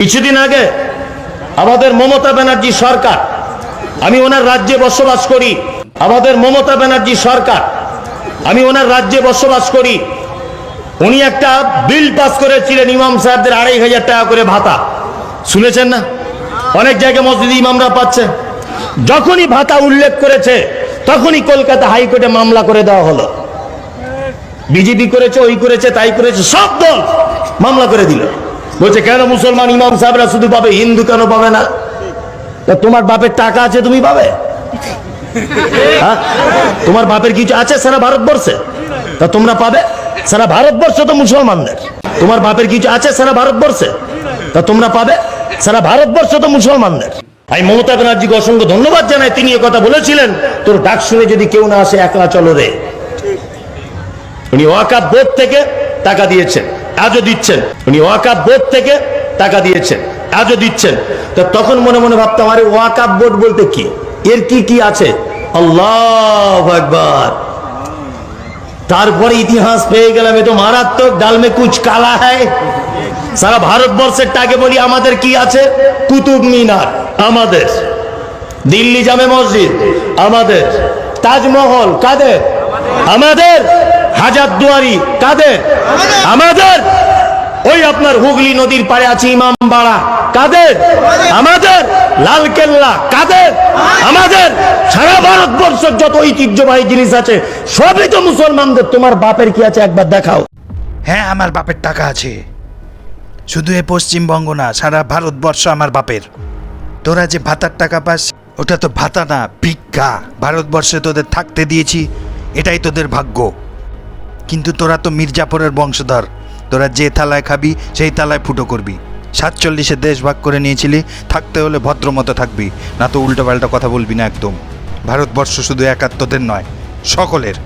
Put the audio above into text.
কিছুদিন আগে আমাদের মমতা ব্যানার্জি সরকার, আমি ওনার রাজ্যে বসবাস করি, আমাদের মমতা ব্যানার্জি সরকার, আমি ওনার রাজ্যে বসবাস করি, উনি একটা বিল পাস করেছিলেন ইমাম সাহেবদের আড়াই হাজার টাকা করে ভাতা। শুনেছেন না? অনেক জায়গায় মসজিদ ইমামরা পাচ্ছে। যখনই ভাতা উল্লেখ করেছে, তখনই কলকাতা হাইকোর্টে মামলা করে দেওয়া হলো। বিজেপি করেছে, ওই করেছে, তাই করেছে, সব দল মামলা করে দিল। বলছে, কেন মুসলমান ইমাম সাহেবরা শুধু পাবে? হিন্দু কেন পাবে না? তোমার বাপের টাকা আছে, তুমি পাবে? হ্যাঁ? তোমার বাপের কিছু আছে সারা ভারতবর্ষে? তা তোমরা পাবে? সারা ভারতবর্ষ তো মুসলমানদের। তোমার বাপের কিছু আছে সারা ভারতবর্ষে? তা তোমরা পাবে? সারা ভারতবর্ষ তো মুসলমানদের। আমি মমতা ব্যানার্জিকে অসংখ্য ধন্যবাদ জানাই, তিনি কথা বলেছিলেন, তোর ডাক শুনে যদি কেউ না আসে, একলা চলো রে। উনি ওয়াকাব বোর্ড থেকে টাকা দিয়েছেন। আজও দিচ্ছেন। উনি ওয়াকাব বোর্ড থেকে টাকা দিয়েছেন। আজও দিচ্ছেন। তো তখন মনে মনে ভাবতাম, আরে ওয়াকাব বোর্ড বলতে কি? এর কি কি আছে? আল্লাহ একবার তারপরে ইতিহাস পেয়ে গেলাম, এ তো মারাত্মক ডালমে কুচ কালা হ্যায়। সারা ভারতবর্ষের টাকে বলি, আমাদের কি আছে? কুতুব মিনার, আমাদের। দিল্লি জামে মসজিদ, আমাদের। তাজমহল, কাদের? আমাদের। হাজার দুয়ারি কাদের? আমাদের। ওই আপনার হুগলি নদীর পাড়ে আছে ইমাম বাড়া। কাদের? আমাদের। লাল কেল্লা কাদের? আমাদের। সারা ভারতবর্ষের যত ঐতিহ্যবাহী জিনিস আছে সবই তো মুসলমানদের। তোমার বাপের কি আছে? একবার দেখাও। হ্যাঁ আমার বাপের টাকা আছে। শুধু এ পশ্চিমবঙ্গ না সারা ভারতবর্ষ আমার বাপের। তোরা যে ভাতার টাকা পাস ওটা তো ভাতা না ভিক্ষা। ভারতবর্ষে তোদের থাকতে দিয়েছি এটাই তোদের ভাগ্য। কিন্তু তোরা তো মির্জাপুরের বংশধর। তোরা যে থালায় খাবি, সেই থালায় ফুটো করবি। সাতচল্লিশে দেশ ভাগ করে নিয়েছিলি, থাকতে হলে ভদ্রমতো থাকবি। না তো উল্টোপাল্টা কথা বলবি না একদম। ভারতবর্ষ শুধু একাত্তদের নয়, সকলের।